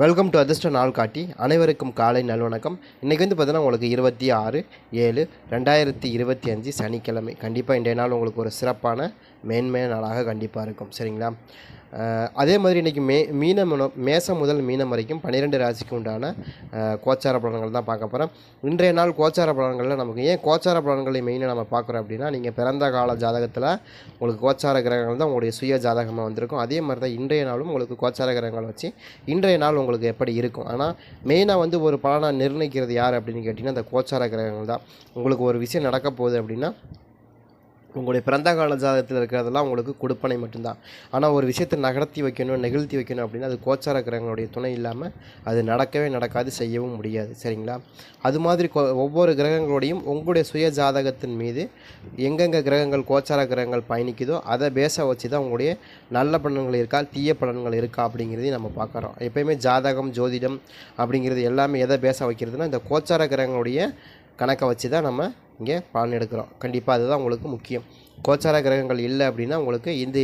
Welcome to அதிர்ஷ்ட நாள் காட்டி அனைவருக்கும் காலை நல்வணக்கம். இன்றைக்கி வந்து பார்த்தீங்கன்னா உங்களுக்கு இருபத்தி ஆறு ஏழு ரெண்டாயிரத்தி இருபத்தி அஞ்சு சனிக்கிழமை. கண்டிப்பாக இன்றைய நாள் உங்களுக்கு ஒரு சிறப்பான மேன்மையான நாளாக கண்டிப்பாக இருக்கும். சரிங்களா? அதே மாதிரி இன்றைக்கி மே மீனம் மேசம் முதல் மீனம் வரைக்கும் பன்னிரெண்டு ராசிக்கு உண்டான கோச்சார பலன்கள் தான் பார்க்க போகிறோம் இன்றைய நாள் கோச்சார பலன்களில் நமக்கு ஏன் கோச்சார பலன்களை மெயினாக நம்ம பார்க்குறோம் அப்படின்னா நீங்கள் பிறந்த கால ஜாதகத்தில் உங்களுக்கு கோச்சார கிரகங்கள் தான் உங்களுடைய சுய ஜாதகமாக வந்திருக்கும். அதே மாதிரி தான் இன்றைய நாளும் உங்களுக்கு கோச்சார கிரகங்கள் வச்சு இன்றைய நாள் உங்களுக்கு எப்படி இருக்கும்? ஆனால் மெயினாக வந்து ஒரு பலனாக நிர்ணயிக்கிறது யார் அப்படின்னு கேட்டிங்கன்னா அந்த கோச்சார கிரகங்கள் தான். உங்களுக்கு ஒரு விஷயம் நடக்க போகுது அப்படின்னா உங்களுடைய பிறந்த கால ஜாதகத்தில் இருக்கிறதெல்லாம் உங்களுக்கு கொடுப்பனை மட்டும்தான். ஆனால் ஒரு விஷயத்தை நகர்த்தி வைக்கணும் நெகிழ்த்தி வைக்கணும் அப்படின்னா அது கோச்சார கிரகங்களுடைய துணை இல்லாமல் அது நடக்கவே நடக்காது செய்யவும் முடியாது. சரிங்களா? அது மாதிரி கோ- ஒவ்வொரு கிரகங்களோடையும் உங்களுடைய சுய ஜாதகத்தின் மீது எங்கெங்கே கிரகங்கள் கோச்சார கிரகங்கள் பயணிக்குதோ அதை பேச வச்சு தான் உங்களுடைய நல்ல பலன்கள் இருக்கா தீய பலன்கள் இருக்கா அப்படிங்கிறதையும் நம்ம பார்க்குறோம். எப்பயுமே ஜாதகம் ஜோதிடம் அப்படிங்கிறது எல்லாமே எதை பேச வைக்கிறதுனா இந்த கோச்சார கிரகங்களுடைய கணக்கை வச்சு தான் நம்ம இங்கே பலன் எடுக்கிறோம். கண்டிப்பாக அதுதான் உங்களுக்கு முக்கியம். கோச்சார கிரகங்கள் இல்லை அப்படின்னா உங்களுக்கு இந்த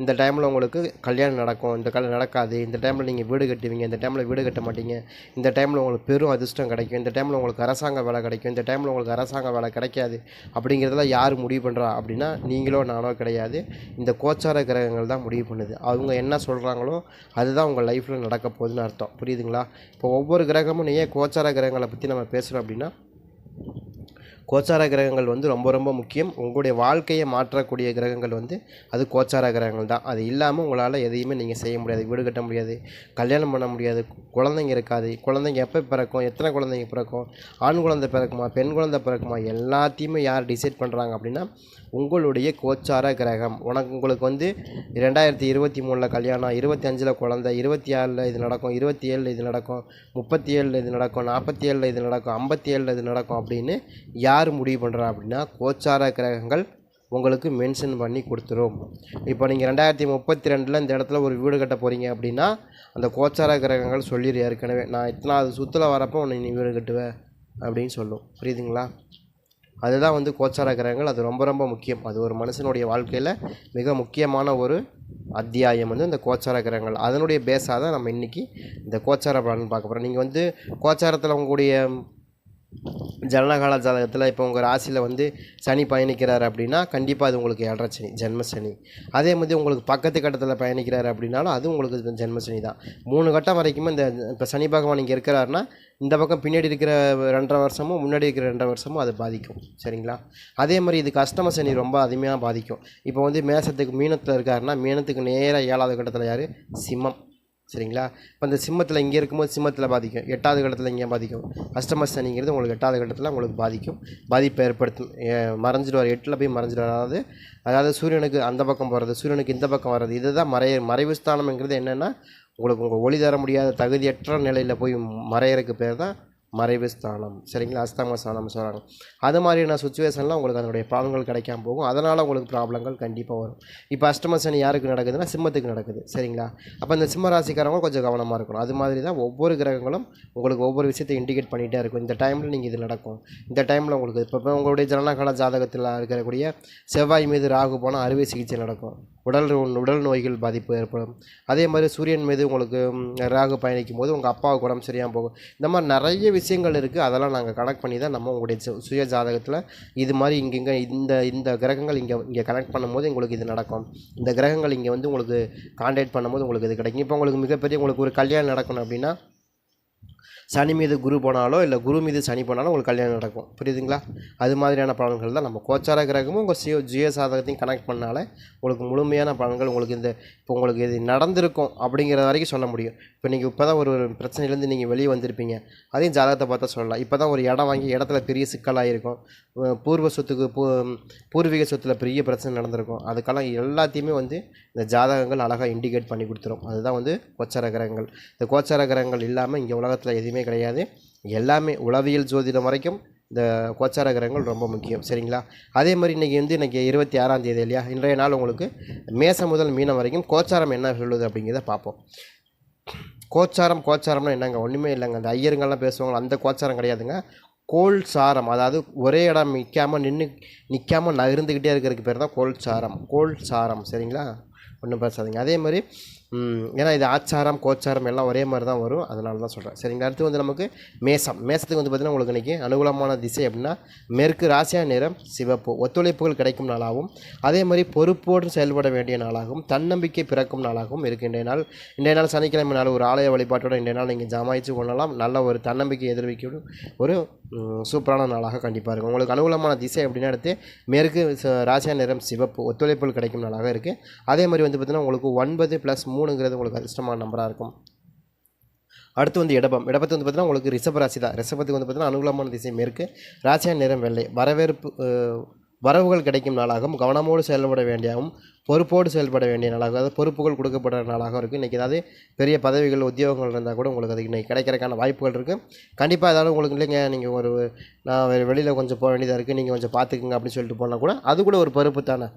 இந்த டைமில் உங்களுக்கு கல்யாணம் நடக்கும். இந்த கல்யாணம் நடக்காது. இந்த டைமில் நீங்கள் வீடு கட்டுவீங்க. இந்த டைமில் வீடு கட்ட மாட்டீங்க. இந்த டைமில் உங்களுக்கு பெரும் அதிர்ஷ்டம் கிடைக்கும். இந்த டைமில் உங்களுக்கு அரசாங்க வேலை கிடைக்கும். இந்த டைமில் உங்களுக்கு அரசாங்க வேலை கிடைக்காது. அப்படிங்கிறதெல்லாம் யார் முடிவு பண்ணுறா அப்படின்னா நீங்களோ நானோ கிடையாது. இந்த கோச்சார கிரகங்கள் தான் முடிவு பண்ணுது. அவங்க என்ன சொல்கிறாங்களோ அதுதான் உங்கள் லைஃப்பில் நடக்க போகுதுன்னு அர்த்தம். புரியுதுங்களா? இப்போ ஒவ்வொரு கிரகமும் ஏன் கோச்சார கிரகங்களை பற்றி நம்ம பேசுகிறோம் அப்படின்னா கோச்சார கிரகங்கள் வந்து ரொம்ப ரொம்ப முக்கியம். உங்களுடைய வாழ்க்கையை மாற்றக்கூடிய கிரகங்கள் வந்து அது கோச்சார கிரகங்கள் தான். அது இல்லாமல் உங்களால் எதையுமே நீங்கள் செய்ய முடியாது வீடு கட்ட முடியாது கல்யாணம் பண்ண முடியாது குழந்தைங்க இருக்காது. குழந்தைங்க எப்போ பிறக்கும்? எத்தனை குழந்தைங்க பிறக்கும்? ஆண் குழந்தை பிறக்குமா? பெண் குழந்தை பிறக்குமா? எல்லாத்தையுமே யார் டிசைட் பண்ணுறாங்க அப்படின்னா உங்களுடைய கோச்சார கிரகம். உனக்கு உங்களுக்கு வந்து ரெண்டாயிரத்தி இருபத்தி மூணில் கல்யாணம் இருபத்தி அஞ்சில் குழந்தை இருபத்தி ஆறில் இது நடக்கும் இருபத்தி ஏழில் இது நடக்கும் முப்பத்தி ஏழில் இது நடக்கும் நாற்பத்தி ஏழில் இது நடக்கும் ஐம்பத்தி ஏழில் இது நடக்கும் அப்படின்னு யார் யார் முடிவு பண்ணுறா அப்படின்னா கோச்சார கிரகங்கள் உங்களுக்கு மென்ஷன் பண்ணி கொடுத்துரும். இப்போ நீங்கள் ரெண்டாயிரத்தி முப்பத்தி ரெண்டில் இந்த இடத்துல ஒரு வீடு கட்ட போகிறீங்க அப்படின்னா அந்த கோச்சார கிரகங்கள் சொல்லிடு ஏற்கனவே. நான் இத்தனாவது சுற்றில் வரப்போ உன்னை நீ வீடு கட்டுவ அப்படின்னு சொல்லும். புரியுதுங்களா? அதுதான் வந்து கோச்சார கிரகங்கள். அது ரொம்ப ரொம்ப முக்கியம். அது ஒரு மனுஷனுடைய வாழ்க்கையில் மிக முக்கியமான ஒரு அத்தியாயம் வந்து இந்த கோச்சார கிரகங்கள். அதனுடைய பேஸாக தான் நம்ம இன்றைக்கி இந்த கோச்சார பலன் பார்க்க போகிறோம் நீங்கள் வந்து கோச்சாரத்தில் உங்களுடைய ஜனனகால ஜாதகத்தில் இப்போ உங்கள் ராசியில் வந்து சனி பயணிக்கிறார் அப்படின்னா கண்டிப்பாக அது உங்களுக்கு ஏழரை சனி ஜென்ம சனி அதே மாதிரி உங்களுக்கு பக்கத்து கட்டத்தில் பயணிக்கிறார் அப்படின்னாலும் அது உங்களுக்கு ஜென்ம சனி தான். மூணு கட்டம் வரைக்குமே இந்த இப்போ சனி பகவான் இங்கே இருக்கிறாருன்னா இந்த பக்கம் பின்னாடி இருக்கிற ரெண்டரை வருஷமும் முன்னாடி இருக்கிற ரெண்டரை வருஷமும் அது பாதிக்கும். சரிங்களா? அதே மாதிரி இது கஷ்டம சனி ரொம்ப அதிகமாக பாதிக்கும். இப்போ வந்து மேசத்துக்கு மீனத்தில் இருக்காருன்னா மீனத்துக்கு நேராக ஏழாவது கட்டத்தில் யார்? சிம்மம். சரிங்களா? இப்போ அந்த சிம்மத்தில் இங்கே இருக்கும்போது சிம்மத்தில் பாதிக்கும். எட்டாவது கட்டத்தில் இங்கே பாதிக்கும். அஷ்டம சனிங்கிறது உங்களுக்கு எட்டாவது கட்டத்தில் உங்களுக்கு பாதிக்கும். பாதிப்பை ஏற்படுத்தும். மறைஞ்சிடுவார். எட்டில் போய் மறைஞ்சிடுவார். அதாவது அதாவது சூரியனுக்கு அந்த பக்கம் போகிறது சூரியனுக்கு இந்த பக்கம் வர்றது இதுதான் மறைய மறைவு ஸ்தானம்ங்கிறது என்னென்னா உங்களுக்கு உங்கள் ஒளி தர முடியாத தகுதியற்ற நிலையில் போய் மறையறதுக்கு பேர் தான் மறைவு ஸ்தானம். சரிங்களா? அஸ்தம ஸ்தானம் சொல்கிறாங்க அது மாதிரியான சுச்சுவேஷனில் உங்களுக்கு அதனுடைய பலன்கள் கிடைக்காம போகும். அதனால் உங்களுக்கு ப்ராப்ளங்கள் கண்டிப்பாக வரும். இப்போ அஷ்டம சனி யாருக்கு நடக்குதுன்னா சிம்மத்துக்கு நடக்குது. சரிங்களா? அப்போ இந்த சிம்ம ராசிக்காரங்க கொஞ்சம் கவனமாக இருக்கணும். அது மாதிரி தான் ஒவ்வொரு கிரகங்களும் உங்களுக்கு ஒவ்வொரு விஷயத்தை இண்டிகேட் பண்ணிகிட்டே இருக்கும். இந்த டைமில் நீங்கள் இது நடக்கும். இந்த டைமில் உங்களுக்கு இப்போ உங்களுடைய ஜனநகல ஜாதகத்தில் இருக்கக்கூடிய செவ்வாய் மீது ராகு போனால் அறுவை சிகிச்சை நடக்கும். உடல் உடல் நோய்கள் பாதிப்பு ஏற்படும். அதே மாதிரி சூரியன் மீது உங்களுக்கு ராகு பயணிக்கும் போது உங்கள் அப்பாவுக்கு உடம்பு சரியாக போகும். இந்த மாதிரி நிறைய விஷயங்கள் இருக்குது அதெல்லாம் நாங்கள் கனெக்ட் பண்ணி தான் நம்ம உங்களுடைய சு- சுய ஜாதகத்தில் இது மாதிரி இங்கங்க இந்த இந்த கிரகங்கள் இங்கே இங்கே கனெக்ட் பண்ணும்போது உங்களுக்கு இது நடக்கும். இந்த கிரகங்கள் இங்கே வந்து உங்களுக்கு கான்டாக்ட் பண்ணும்போது உங்களுக்கு இது கிடைக்கும். இப்போ உங்களுக்கு மிகப்பெரிய உங்களுக்கு ஒரு கல்யாணம் நடக்கணும் அப்படின்னா சனி மீது குரு போனாலோ இல்லை குரு மீது சனி போனாலும் உங்களுக்கு கல்யாணம் நடக்கும். புரியுதுங்களா? அது மாதிரியான பலன்கள் தான். நம்ம கோச்சார கிரகமும் உங்கள் சுய ஜுய சாதகத்தையும் கனெக்ட் பண்ணாலே உங்களுக்கு முழுமையான பலன்கள் உங்களுக்கு இந்த இப்போ உங்களுக்கு இது நடந்திருக்கும் அப்படிங்கிற வரைக்கும் சொல்ல முடியும். இப்போ நீங்கள் இப்போ தான் ஒரு ஒரு பிரச்சனையிலேருந்து நீங்கள் வெளியே வந்திருப்பீங்க. அதையும் ஜாதகத்தை பார்த்தா சொல்லலாம். இப்போ தான் ஒரு இடம் வாங்கி இடத்துல பெரிய சிக்கலாக இருக்கும். பூர்வ சொத்துக்கு பூ பூர்வீக சொத்தில் பெரிய பிரச்சனை நடந்திருக்கும். அதுக்கெல்லாம் எல்லாத்தையுமே வந்து இந்த ஜாதகங்கள் அழகாக இண்டிகேட் பண்ணி கொடுத்துரும். அதுதான் வந்து கோச்சார கிரகங்கள். இந்த கோச்சார கிரகங்கள் இல்லாமல் இங்கே உலகத்தில் எதுவுமே கிடையாது. எல்லாமே உளவியல் ஜோதிடம் வரைக்கும் இந்த கோச்சார கிரகங்கள் ரொம்ப முக்கியம். சரிங்களா? அதே மாதிரி இன்றைக்கி வந்து இன்றைக்கி இருபத்தி ஆறாம் தேதி இல்லையா? இன்றைய நாள் உங்களுக்கு மேசம் முதல் மீனம் வரைக்கும் கோச்சாரம் என்ன சொல்லுது அப்படிங்கிறத பார்ப்போம். கோச்சாரம் கோச்சாரம்னா என்னங்க? ஒன்றுமே இல்லைங்க. அந்த ஐயருங்கெல்லாம் பேசுவாங்க அந்த கோச்சாரம் கிடையாதுங்க. கோல் சாரம் அதாவது ஒரே இடம் நிற்காமல் நின்று நிற்காமல் நகர்ந்துக்கிட்டே இருக்கிறதுக்கு பேர் தான் கோல் சாரம். கோல் சாரம் சரிங்களா? ஒன்றும் பேசாதீங்க. அதே மாதிரி ஏன்னா இது ஆச்சாரம் கோச்சாரம் எல்லாம் ஒரே மாதிரி தான் வரும். அதனால தான் சொல்கிறேன் சரிங்க அடுத்து வந்து நமக்கு மேசம். மேசத்துக்கு வந்து பார்த்திங்கன்னா உங்களுக்கு இன்றைக்கி அனுகூலமான திசை அப்படின்னா மேற்கு ராசியா நிறம் சிவப்பு. ஒத்துழைப்புகள் கிடைக்கும் நாளாகவும் அதே மாதிரி பொறுப்போடு செயல்பட வேண்டிய நாளாகவும் தன்னம்பிக்கை பிறக்கும் நாளாகவும் இருக்கு. இன்றைய நாள் இன்றைய நாள் சனிக்கிழமை நாள் ஒரு ஆலய வழிபாட்டோட இன்றைய நாள் நீங்கள் ஜமாயிச்சு கொள்ளலாம். நல்ல ஒரு தன்னம்பிக்கை எதிர்விக்கும் ஒரு சூப்பரான நாளாக கண்டிப்பாக இருக்கும். உங்களுக்கு அனுகூலமான திசை அப்படின்னு எடுத்து மேற்கு ராசியா நிறம் சிவப்பு. ஒத்துழைப்புகள் கிடைக்கும் நாளாக இருக்குது அதே மாதிரி வந்து பார்த்திங்கன்னா உங்களுக்கு ஒன்பது ப்ளஸ் மூணு மூணுங்கிறது உங்களுக்கு அதிர்ஷ்டமான நம்பராக இருக்கும். அடுத்து வந்து இடபம். இடபத்து வந்து பார்த்தீங்கன்னா உங்களுக்கு ரிஷப ராசி தான். ரிஷபத்துக்கு வந்து பார்த்தீங்கன்னா அனுகூலமான திசை மேற்கு. ராசியா நிறம் வெள்ளை. வரவேற்பு வரவுகள் கிடைக்கும் நாளாகவும் கவனமோடு செயல்பட வேண்டியாகவும் பொறுப்போடு செயல்பட வேண்டிய நாளாக அதாவது பொறுப்புகள் கொடுக்கப்படுற நாளாகவும் இருக்குது இன்றைக்கி ஏதாவது பெரிய பதவிகள் உத்தியோகங்கள் இருந்தால் கூட உங்களுக்கு அது இன்றைக்கி கிடைக்கிறக்கான வாய்ப்புகள் இருக்குது கண்டிப்பாக ஏதாவது உங்களுக்கு இல்லைங்க. நீங்கள் ஒரு நான் வெளியில் கொஞ்சம் போக வேண்டியதாக இருக்குது நீங்கள் கொஞ்சம் பார்த்துக்குங்க அப்படின்னு சொல்லிட்டு போனால் கூட அது கூட ஒரு பொறுப்பு தானே.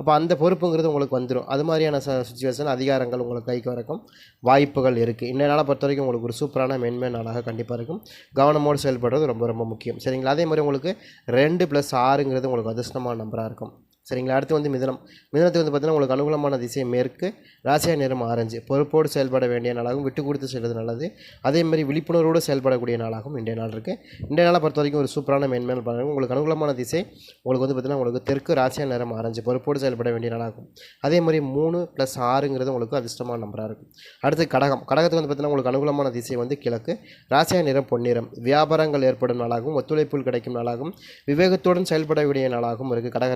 அப்போ அந்த பொறுப்புங்கிறது உங்களுக்கு வந்துடும் அது மாதிரியான ச சுச்சுவேஷன் அதிகாரங்கள் உங்களுக்கு கைக்கு வரக்கும். வாய்ப்புகள் இருக்குது இந்த நாளை பொறுத்த வரைக்கும் உங்களுக்கு ஒரு சூப்பரான மென்மை நாளாக கண்டிப்பாக இருக்கும். கவனமோடு செயல்படுறது ரொம்ப ரொம்ப முக்கியம். சரிங்களா? அதே மாதிரி உங்களுக்கு ரெண்டு ப்ளஸ் ஆறுங்கிறது உங்களுக்கு அதிர்ஷ்டமான நம்பராக இருக்கும். சரிங்களா? அடுத்து வந்து மிதனம். மிதனத்துக்கு வந்து பார்த்தீங்கன்னா உங்களுக்கு அனுகூலமான திசை மேற்கு ராசியா நிறம் ஆரஞ்சு. பொறுப்போடு செயல்பட வேண்டிய நாளாகவும் விட்டு கொடுத்து செல்வது நல்லது. அதே மாதிரி விழிப்புணர்வோடு செயல்படக்கூடிய நாளாகவும் இன்றைய நாள் இருக்குது இன்றைய நாளை பொறுத்த வரைக்கும் ஒரு சூப்பரான மேன்மேல் பாருங்கள் உங்களுக்கு அனுகூலமான திசை உங்களுக்கு வந்து பார்த்தீங்கன்னா உங்களுக்கு தெற்கு ராசியா நிறம் ஆரஞ்சு. பொறுப்போடு செயல்பட வேண்டிய நாளாகும். அதேமாதிரி மூணு ப்ளஸ் ஆறுங்கிறது உங்களுக்கு அதிர்ஷ்டமான நம்பராக இருக்கும். அடுத்து கடகம். கடகத்துக்கு வந்து பார்த்தீங்கன்னா உங்களுக்கு அனுகூலமான திசை வந்து கிழக்கு. ராசியா நிறம் பொன்னிறம். வியாபாரங்கள் ஏற்படும் நாளாகவும் ஒத்துழைப்புகள் கிடைக்கும் நாளாகவும் விவேகத்துடன் செயல்படக்கூடிய நாளாகவும் இருக்குது கடக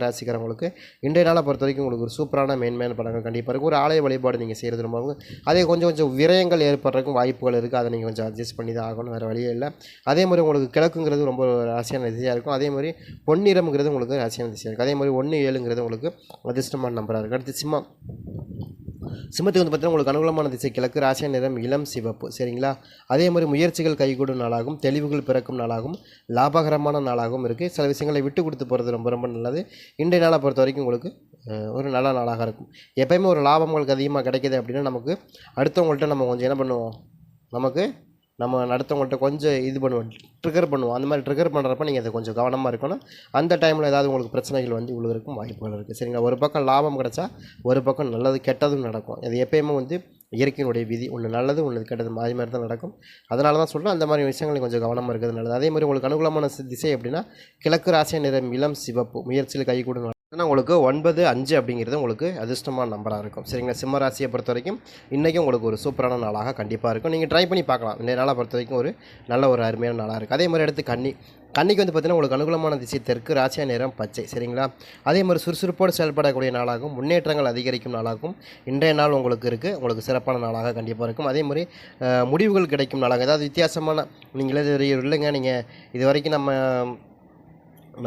ஓகே இன்றைய நாளை பொறுத்த வரைக்கும் உங்களுக்கு ஒரு சூப்பரான மேன்மையான படங்கள் கண்டிப்பாக இருக்கும். ஒரு ஆலய வழிபாடு நீங்கள் செய்கிறது ரொம்ப அதே கொஞ்சம் கொஞ்சம் விரயங்கள் ஏற்படுறதுக்கும் வாய்ப்புகள் இருக்குது அதை நீங்கள் கொஞ்சம் அட்ஜஸ்ட் பண்ணி தான் ஆகணும். வேறு வழியே இல்லை. அதே மாதிரி உங்களுக்கு கிழக்குங்கிறது ரொம்ப ராசியான திசையாக இருக்கும். அதே மாதிரி பொன்னிறம்ங்கிறது உங்களுக்கு ராசியான திசையாக இருக்கும். அதே மாதிரி ஒன்று ஏழுங்கிறது உங்களுக்கு அதிர்ஷ்டமான நம்பராக இருக்கும். அடுத்து சிம்மம். சிம்மத்துக்கு வந்து பார்த்தீங்கன்னா உங்களுக்கு அனுகூலமான திசை கிழக்கு ராசியா நிறம் இளம் சிவப்பு. சரிங்களா? அதே மாதிரி முயற்சிகள் கைகூடும் நாளாகும் தெளிவுகள் பிறக்கும் நாளாகவும் லாபகரமான நாளாகவும் இருக்குது சில விஷயங்களை விட்டு கொடுத்து போகிறது ரொம்ப ரொம்ப நல்லது. இன்றைய நாளை பொறுத்த வரைக்கும் உங்களுக்கு ஒரு நல்ல நாளாக இருக்கும். எப்பயுமே ஒரு லாபம் உங்களுக்கு அதிகமாக கிடைக்கிது அப்படின்னா நமக்கு அடுத்தவங்கள்ட்ட நம்ம கொஞ்சம் என்ன பண்ணுவோம்? நமக்கு நம்ம அடுத்தவங்கள்ட்ட கொஞ்சம் இது பண்ணுவோம் ட்ரிகர் பண்ணுவோம். அந்த மாதிரி ட்ரிகர் பண்ணுறப்ப நீங்கள் அதை கொஞ்சம் கவனமாக இருக்கணும். அந்த டைமில் ஏதாவது உங்களுக்கு பிரச்சனைகள் வந்து விழுகிறதுக்கும் வாய்ப்புகள் இருக்குது சரிங்களா? ஒரு பக்கம் லாபம் கிடச்சா ஒரு பக்கம் நல்லது கெட்டதும் நடக்கும். அது எப்பயுமே வந்து இயற்கையினுடைய விதி. ஒன்று நல்லது ஒன்று கெட்டது மாறி மாதிரி தான் நடக்கும். அதனால தான் சொல்கிறேன் அந்த மாதிரி விஷயங்கள் கொஞ்சம் கவனமாக இருக்கிறது நல்லது. அதே மாதிரி உங்களுக்கு அனுகூலமான திசை அப்படின்னா கிழக்கு ராசிய நிறம் இளம் சிவப்பு. முயற்சியில் கை கூடும் ஏன்னா உங்களுக்கு ஒன்பது அஞ்சு அப்படிங்கிறது உங்களுக்கு அதிர்ஷ்டமான நம்பராக இருக்கும். சரிங்களா? சிம்ம ராசியை பொறுத்த வரைக்கும் இன்றைக்கும் உங்களுக்கு ஒரு சூப்பரான நாளாக கண்டிப்பாக இருக்கும். நீங்கள் ட்ரை பண்ணி பார்க்கலாம். இந்த நாளை பொறுத்த வரைக்கும் ஒரு நல்ல ஒரு அருமையான நாளாக இருக்குது அதே மாதிரி எடுத்து கன்னி. கன்னிக்கு வந்து பார்த்திங்கன்னா உங்களுக்கு அனுகூலமான திசை தெற்கு ராசியா நேரம் பச்சை. சரிங்களா? அதே மாதிரி சுறுசுறுப்போடு செயல்படக்கூடிய நாளாகவும் முன்னேற்றங்கள் அதிகரிக்கும் நாளாகவும் இன்றைய நாள் உங்களுக்கு இருக்குது உங்களுக்கு சிறப்பான நாளாக கண்டிப்பாக இருக்கும். அதே மாதிரி முடிவுகள் கிடைக்கும் நாளாக. ஏதாவது வித்தியாசமான நீங்கள் இல்லைங்க நீங்கள் இது வரைக்கும் நம்ம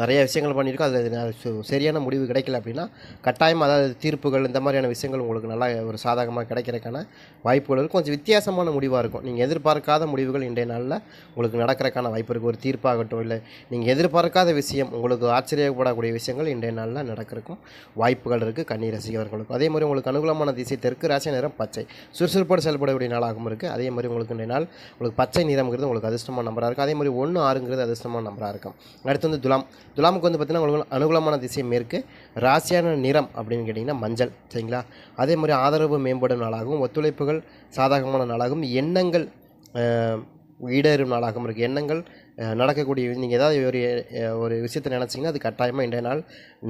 நிறைய விஷயங்கள் பண்ணியிருக்கோம். அதில் சரியான முடிவு கிடைக்கல அப்படின்னா கட்டாயம் அதாவது தீர்ப்புகள் இந்த மாதிரியான விஷயங்கள் உங்களுக்கு நல்லா ஒரு சாதகமாக கிடைக்கிறதுக்கான வாய்ப்புகள் இருக்கும். கொஞ்சம் வித்தியாசமான முடிவாக இருக்கும். நீங்கள் எதிர்பார்க்காத முடிவுகள் இன்றைய நாளில் உங்களுக்கு நடக்கிறதுக்கான வாய்ப்பு இருக்குது ஒரு தீர்ப்பாகட்டும் இல்லை நீங்கள் எதிர்பார்க்காத விஷயம் உங்களுக்கு ஆச்சரியப்படக்கூடிய விஷயங்கள் இன்றைய நாளில் நடக்கிறதுக்கும் வாய்ப்புகள் இருக்குது கண்ணீர் ரசிகர்களுக்கும். அதே மாதிரி உங்களுக்கு அனுகூலமான திசை தெற்கு ராசி நிறம் பச்சை. சுறுசுறுப்போடு செயல்படக்கூடிய நாளாகவும் இருக்குது அதே மாதிரி உங்களுக்கு இன்றைய நாள் உங்களுக்கு பச்சை நிறம்ங்கிறது உங்களுக்கு அதிர்ஷ்டமான நம்பராக இருக்கும். அதே மாதிரி ஒன்று ஆறுங்கிறது அதிர்ஷ்டமான நம்பராக இருக்கும். அடுத்து வந்து துலாம் துலாமுக்கு வந்து பார்த்திங்கன்னா உங்களுக்கு அனுகூலமான திசையும் இருக்குது ராசியான நிறம் அப்படின்னு கேட்டிங்கன்னா மஞ்சள் சரிங்களா? அதே மாதிரி ஆதரவு மேம்படும் நாளாகவும் ஒத்துழைப்புகள் சாதகமான நாளாகவும் எண்ணங்கள் ஈடேறும் நாளாகவும் இருக்குது எண்ணங்கள் நடக்கக்கூடிய நீங்கள் ஏதாவது ஒரு ஒரு விஷயத்தை நினச்சிங்கன்னா அது கட்டாயமாக இன்றைய நாள்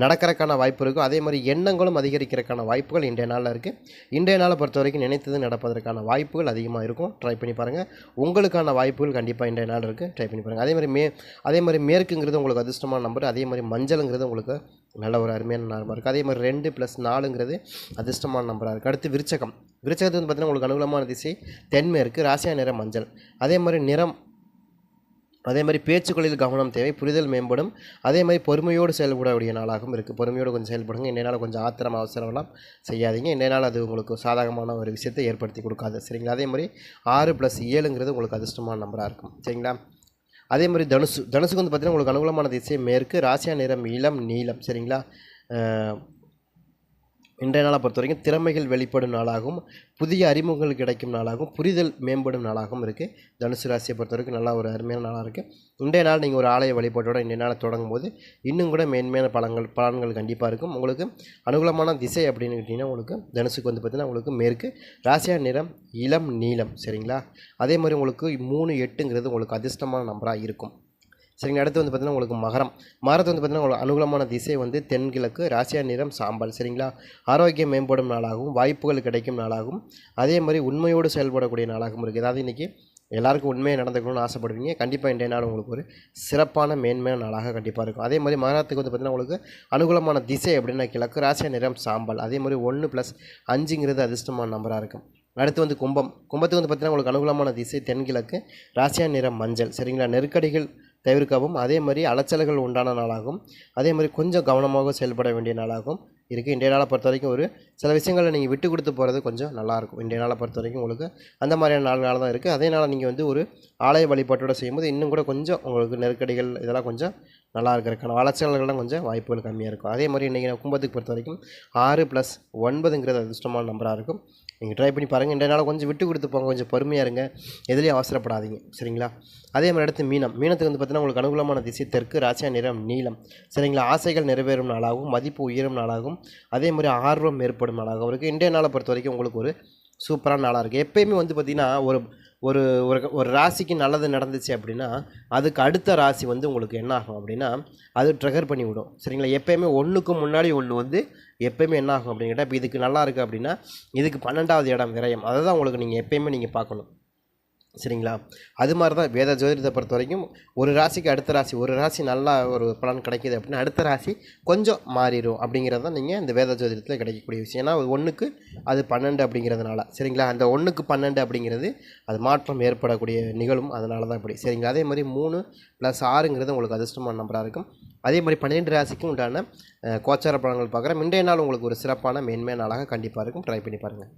நடக்கிறக்கான வாய்ப்பு இருக்கும். அதே மாதிரி எண்ணங்களும் அதிகரிக்கிறதுக்கான வாய்ப்புகள் இன்றைய நாளில் இருக்குது இன்றைய நாளை பொறுத்த வரைக்கும் நினைத்தது நடப்பதற்கான வாய்ப்புகள் அதிகமாக இருக்கும். ட்ரை பண்ணி பாருங்கள் உங்களுக்கான வாய்ப்புகள் கண்டிப்பாக இன்றைய நாள் இருக்குது ட்ரை பண்ணி பாருங்கள் அதே மாதிரி மே அதே மாதிரி மேற்குங்கிறது உங்களுக்கு அதிர்ஷ்டமான நம்பர். அதே மாதிரி மஞ்சளுங்கிறது உங்களுக்கு நல்ல ஒரு அருமையான நம்பர் இருக்குது அதே மாதிரி ரெண்டு ப்ளஸ் நாலுங்கிறது அதிர்ஷ்டமான நம்பராக இருக்குது அடுத்து விருச்சகம். விருச்சகத்து வந்து பார்த்திங்கன்னா உங்களுக்கு அனுகூலமான திசை தென்மேற்கு ராசியா நிறம் மஞ்சள். அதே மாதிரி நிறம் அதே மாதிரி பேச்சுக்களில் கவனம் தேவை புரிதல் மேம்படும். அதே மாதிரி பொறுமையோடு செயல்படக்கூடிய நாளாகவும் இருக்குது பொறுமையோடு கொஞ்சம் செயல்படுங்க. இன்றைய கொஞ்சம் ஆத்திரம் அவசரம்லாம் செய்யாதீங்க. இன்றைய அது உங்களுக்கு சாதகமான ஒரு விஷயத்தை ஏற்படுத்தி கொடுக்காது. சரிங்களா? அதே மாதிரி ஆறு ப்ளஸ் ஏழுங்கிறது உங்களுக்கு அதிர்ஷ்டமான நம்பராக இருக்கும். சரிங்களா? அதே மாதிரி தனுசு தனுசுக்கு வந்து பார்த்திங்கன்னா உங்களுக்கு அனுகூலமான திசை மேற்கு ராசியா நிறம் இளம் நீளம். சரிங்களா? இன்றைய நாளை பொறுத்த வரைக்கும் திறமைகள் வெளிப்படும் நாளாகவும் புதிய அறிமுகங்கள் கிடைக்கும் நாளாகவும் புரிதல் மேம்படும் நாளாகவும் இருக்குது தனுசு ராசியை பொறுத்த வரைக்கும் நல்லா ஒரு அருமையான நாளாக இருக்குது இன்றைய நாள் நீங்கள் ஒரு ஆலய வழிபாட்டோட இன்றைய நாளை தொடங்கும் போது இன்னும் கூட மேன்மையான பலன்கள் பலன்கள் கண்டிப்பாக இருக்கும். உங்களுக்கு அனுகூலமான திசை அப்படின்னு கேட்டிங்கன்னா உங்களுக்கு தனுசுக்கு வந்து பார்த்திங்கன்னா உங்களுக்கு மேற்கு ராசியா நிறம் இளம் நீளம் சரிங்களா? அதே மாதிரி உங்களுக்கு மூணு எட்டுங்கிறது உங்களுக்கு அதிர்ஷ்டமான நம்பராக இருக்கும். சரிங்க அடுத்து வந்து பார்த்திங்கன்னா உங்களுக்கு மகரம். மகரத்து வந்து பார்த்திங்கன்னா உங்களுக்கு அனுகூலமான திசை வந்து தென்கிழக்கு ராசியா நிறம் சாம்பல். சரிங்களா? ஆரோக்கியம் மேம்படும் நாளாகவும் வாய்ப்புகள் கிடைக்கும் நாளாகவும் அதே மாதிரி உண்மையோடு செயல்படக்கூடிய நாளாகவும் இருக்குது அதாவது இன்றைக்கி எல்லாருக்கும் உண்மையை நடந்துக்கணும்னு ஆசைப்படுவீங்க கண்டிப்பாக இன்றைய நாள் உங்களுக்கு ஒரு சிறப்பான மேன்மையான நாளாக கண்டிப்பாக இருக்கும். அதே மாதிரி மகரத்துக்கு வந்து பார்த்திங்கன்னா உங்களுக்கு அனுகூலமான திசை அப்படின்னா கிழக்கு ராசியா நிறம் சாம்பல். அதே மாதிரி ஒன்று ப்ளஸ் அஞ்சுங்கிறது அதிர்ஷ்டமான நம்பராக இருக்கும். அடுத்து வந்து கும்பம். கும்பத்துக்கு வந்து பார்த்திங்கன்னா உங்களுக்கு அனுகூலமான திசை தென்கிழக்கு ராசியா நிறம் மஞ்சள். சரிங்களா? நெருக்கடிகள் தவிர்க்கவும். அதே மாதிரி அலைச்சல்கள் உண்டான நாளாகும். அதே மாதிரி கொஞ்சம் கவனமாக செயல்பட வேண்டிய நாளாகவும் இருக்குது இன்றைய நாளை பொறுத்த வரைக்கும் ஒரு சில விஷயங்களை நீங்கள் விட்டு கொடுத்து போகிறது கொஞ்சம் நல்லாயிருக்கும் இன்றைய நாளை பொறுத்த வரைக்கும் உங்களுக்கு அந்த மாதிரியான நாள் நாள் தான் இருக்குது அதே நாள் நீங்கள் வந்து ஒரு ஆலய வழிபாட்டோட செய்யும்போது இன்னும் கூட கொஞ்சம் உங்களுக்கு நெருக்கடிகள் இதெல்லாம் கொஞ்சம் நல்லா இருக்கிறதுக்கான வளர்ச்சியாளர்கள்லாம் கொஞ்சம் வாய்ப்புகள் கம்மியாக இருக்கும். அதே மாதிரி இன்றைக்கி நான் கும்பத்துக்கு பொறுத்த வரைக்கும் ஆறு ப்ளஸ் ஒன்பதுங்கிறது அதிர்ஷ்டமான நம்பராக இருக்கும். நீங்கள் ட்ரை பண்ணி பாருங்கள் இன்றைய நாள் கொஞ்சம் விட்டு கொடுத்து போங்க. கொஞ்சம் பொறுமையாக இருங்க. எதுலேயும் அவசரப்படாதீங்க. சரிங்களா? அதே மாதிரி அடுத்து மீனம். மீனத்துக்கு வந்து பார்த்தீங்கன்னா உங்களுக்கு அனுகூலமான திசை தெற்கு ராசியா நிறம் நீளம். சரிங்களா? ஆசைகள் நிறைவேறும் நாளாகவும் மதிப்பு உயரும் நாளாகவும் அதே மாதிரி ஆர்வம் ஏற்படும் நாளாகவும் இருக்குது இன்றைய நாளை பொறுத்த வரைக்கும் உங்களுக்கு ஒரு சூப்பரான நாளாக இருக்குது எப்பயுமே வந்து பார்த்திங்கன்னா ஒரு ஒரு ஒரு ஒரு ராசிக்கு நல்லது நடந்துச்சு அப்படின்னா அதுக்கு அடுத்த ராசி வந்து உங்களுக்கு என்ன ஆகும் அப்படின்னா அது ட்ரிகர் பண்ணி விடும். சரிங்களா? எப்பயுமே ஒன்றுக்கு முன்னாடி ஒன்று வந்து எப்பயுமே என்ன ஆகும் அப்படின்னு கேட்டால் இப்போ இதுக்கு நல்லா இருக்குது அப்படின்னா இதுக்கு பன்னெண்டாவது இடம் விரயம். அதை தான் உங்களுக்கு நீங்கள் எப்பயுமே நீங்கள் பார்க்கணும். சரிங்களா? அது மாதிரி தான் வேத ஜோதிடத்தை பொறுத்த வரைக்கும் ஒரு ராசிக்கு அடுத்த ராசி ஒரு ராசி நல்லா ஒரு பலன் கிடைக்கிது அப்படின்னா அடுத்த ராசி கொஞ்சம் மாறிடும் அப்படிங்கிறது தான் நீங்கள் இந்த வேத ஜோதிடத்தில் கிடைக்கக்கூடிய விஷயம். ஏன்னா ஒன்றுக்கு அது பன்னெண்டு அப்படிங்கிறதுனால. சரிங்களா? அந்த ஒன்றுக்கு பன்னெண்டு அப்படிங்கிறது அது மாற்றம் ஏற்படக்கூடிய நிகழும். அதனால தான் இப்படி. சரிங்களா? அதே மாதிரி மூணு ப்ளஸ் ஆறுங்கிறது உங்களுக்கு அதிர்ஷ்டமான நம்பராக இருக்கும். அதே மாதிரி பன்னிரெண்டு ராசிக்கும் உண்டான கோச்சார பலன்கள் பார்க்குறேன். இன்றைய நாள் உங்களுக்கு ஒரு சிறப்பான மேன்மையான நாளாக கண்டிப்பாக இருக்கும். ட்ரை பண்ணி பாருங்கள்